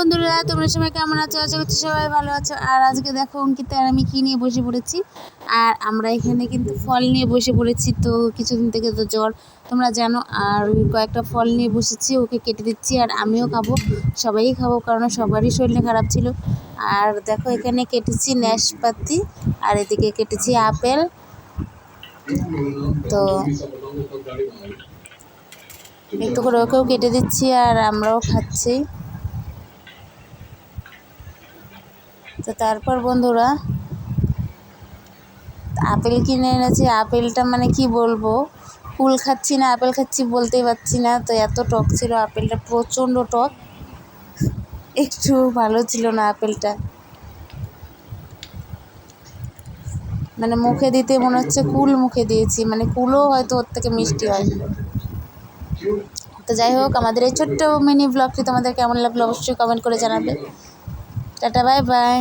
বন্ধুরা, তোমরা সবাই কেমন আছো? আশা করছি সবাই ভালো আছো। আর আজকে দেখো, অঙ্কিতা আর আমি কী নিয়ে বসে পড়েছি? আর আমরা এখানে কিন্তু ফল নিয়ে বসে পড়েছি তো, কিছুদিন থেকে তো জ্বর, তোমরা জানো। আর কয়েকটা ফল নিয়ে বসেছি, ওকে কেটে দিচ্ছি আর আমিও খাব। সবাই খাব, কারণ সবারই শরীরে খারাপ ছিল। আর দেখো, এখানে কেটেছি ন্যাশপাতি আর এদিকে কেটেছি আপেল। তো একটু করে ওকেও কেটে দিচ্ছি আর আমরাও খাচ্ছি। তো তারপর বন্ধুরা, আপেল কিনে এনেছি। আপেলটা মানে কি বলব? কুল খাচ্ছি না, আপেল খাচ্ছি বলতেই পারছি না। তো এত টক ছিল আপেলটা, প্রচণ্ড টক। একটু ভালো ছিল না আপেলটা। মানে মুখে দিতে মনে হচ্ছে কুল মুখে দিয়েছি। মানে কুলও হয়তো ওর থেকে মিষ্টি হয়। তো যাই হোক, আমাদের এই ছোট্ট মিনি ব্লগটি তোমাদের কেমন লাগল অবশ্যই কমেন্ট করে জানাবে। Tata bye bye